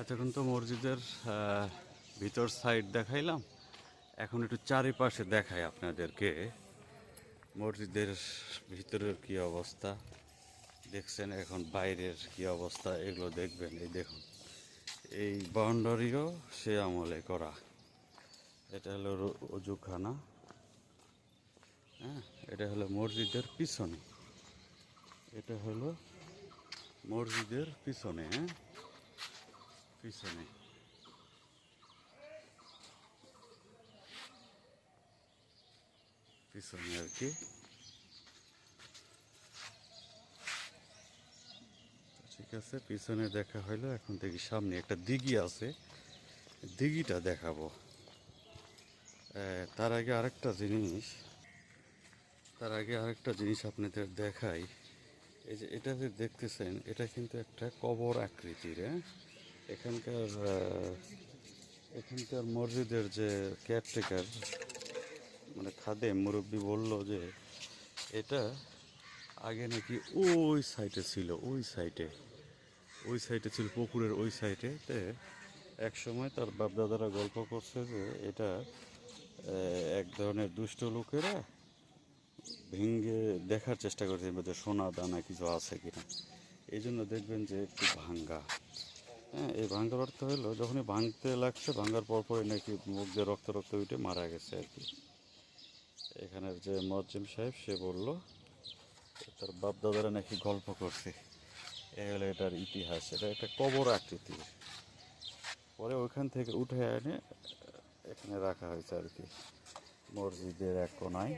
এতক্ষণ তো মসজিদের ভিতর সাইড দেখাইলাম। এখন একটু চারিপাশে দেখাই আপনাদেরকে। মসজিদের ভিতরের কি অবস্থা? দেখছেন এখন বাইরের কি অবস্থা? এগুলো দেখবেন, এই দেখুন। এই বাউন্ডারিও সে আমলে করা। এটা হলো অজুখানা। হ্যাঁ এটা হলো মসজিদের পিছনে। এটা হলো মসজিদের পিছনে হ্যাঁ। পিছনে পিছনে আর কি ঠিক আছে, পিছনে দেখা হইল, এখন দেখি সামনে একটা দিঘি আছে। দিঘিটা দেখাবো। তার আগে আরেকটা জিনিস। তার আগে আরেকটা জিনিস আপনাদের দেখাই। এই যে এটা যে দেখতেছেন, এটা কিন্তু একটা কবর আকৃতির হ্যাঁ? এখানকার এখানকার মসজিদের যে কেয়ারটেকার মানে খাদে মুরব্বী বলল যে, এটা আগে নাকি ওই সাইডে ছিল, ওই সাইডে ওই সাইডে ছিল, পুকুরের ওই সাইডে তে এক সময় তার বাপদাদারা গল্প করছে যে, এটা এক ধরনের দুষ্ট লোকেরা ভেঙে দেখার চেষ্টা করছে সোনা দানা কিছু আছে কিনা। এই জন্য দেখবেন যে একটু ভাঙ্গা। হ্যাঁ এই ভাঙার অর্থ হলো যখনই ভাঙতে লাগছে ভাঙার পর পরে নাকি মুখ দিয়ে রক্ত রক্ত উঠে মারা গেছে আর কি। এখানের যে মজ্জিম সাহেব, সে বলল তার বাপ দাদারা নাকি গল্প করছে। এ হলো এটার ইতিহাস, এটা একটা কবর আকৃতির। পরে ওইখান থেকে উঠে এনে এখানে রাখা হয়েছে আর কি, মসজিদের এক কোনায়।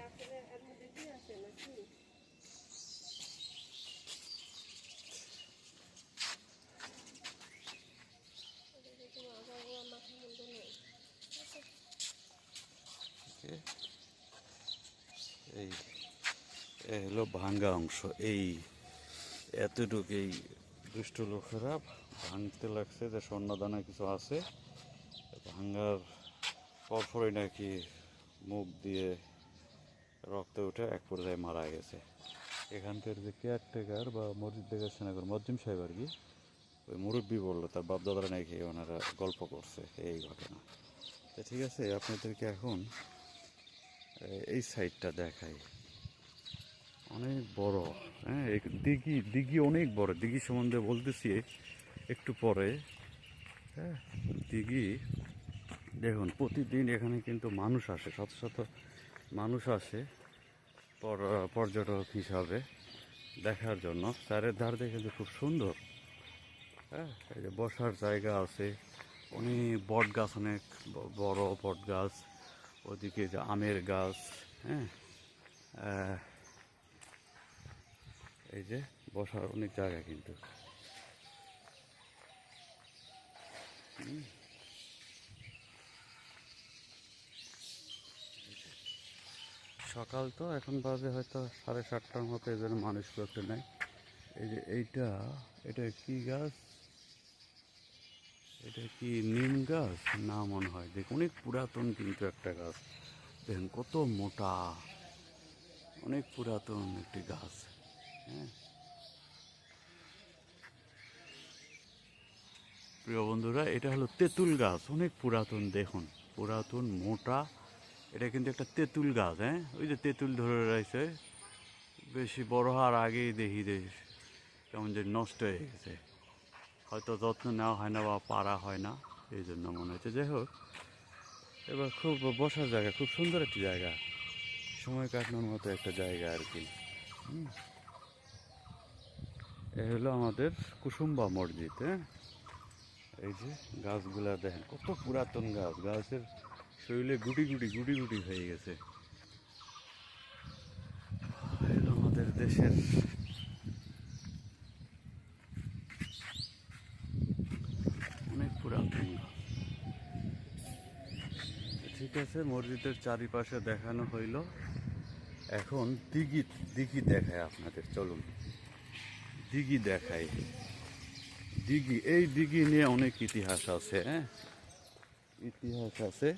এই হলো ভাঙ্গা অংশ। এই এতটুকু এই দুষ্ট লোকেরা ভাঙতে লাগছে যে স্বর্ণদানা কিছু আছে। ভাঙ্গার পরপরই নাকি মুখ দিয়ে রক্ত উঠে এক পর্যায়ে মারা গেছে। এখানকার যে কেয়ারটেকার বা মসজিদ দেখাচ্ছেন এখন মজ্জিম সাহেব আর কি, ওই মুরব্বী বলল, তার বাপদাদারা নাকি ওনারা গল্প করছে এই ঘটনা। তো ঠিক আছে, আপনাদেরকে এখন এই সাইডটা দেখাই। অনেক বড় হ্যাঁ? দিঘি দিঘি অনেক বড়। দিঘি সম্বন্ধে বলতেছি একটু পরে হ্যাঁ? দিঘি, দেখুন, প্রতিদিন এখানে কিন্তু মানুষ আসে, শত শত মানুষ আসে পর- পর্যটক হিসাবে দেখার জন্য। চারের ধার দিয়ে কিন্তু খুব সুন্দর হ্যাঁ? এই যে বসার জায়গা আছে, অনেক বট গাছ অনেক বড় বট গাছ ওদিকে যে আমের গাছ হ্যাঁ? এই যে বসার অনেক জায়গা কিন্তু। সকাল তো, এখন বাজে হয়তো সাড়ে সাতটার মতো জন্য মানুষ করতে নাই। এই যে এইটা, এটা কি গাছ? এটা কি নিম গাছ? না মনে হয়। দেখ, অনেক পুরাতন কিন্তু একটা গাছ। দেখেন কত মোটা। অনেক পুরাতন একটি গাছ। হ্যাঁ? প্রিয় বন্ধুরা, এটা হলো তেঁতুল গাছ। অনেক পুরাতন, দেখুন। পুরাতন, মোটা। এটা কিন্তু একটা তেঁতুল গাছ হ্যাঁ? ওই যে তেঁতুল ধরে রয়েছে। বেশি বড় হওয়ার আগেই দেখি যে কেমন যে নষ্ট হয়ে গেছে। হয়তো যত্ন নেওয়া হয় না বা পারা হয় না, এই জন্য মনে হচ্ছে। যাই হোক, এবার খুব বসার জায়গা, খুব সুন্দর একটি জায়গা। সময় কাটানোর মতো একটা জায়গা আর কি। এ হলো আমাদের কুসুম্বা মসজিদ হ্যাঁ? এই যে গাছগুলা দেখেন, কত পুরাতন গাছ। গাছের শরীরে গুটি গুটি গুটি গুটি হয়ে গেছে। আমাদের দেশের অনেক পুরাতন গাছ। আছে মসজিদের চারিপাশে দেখানো হইল। এখন দিঘি দিঘি দেখায় আপনাদের, চলুন। দিঘি দেখায় দিঘি, এই দিঘি নিয়ে অনেক ইতিহাস আছে হ্যাঁ? ইতিহাস আছে।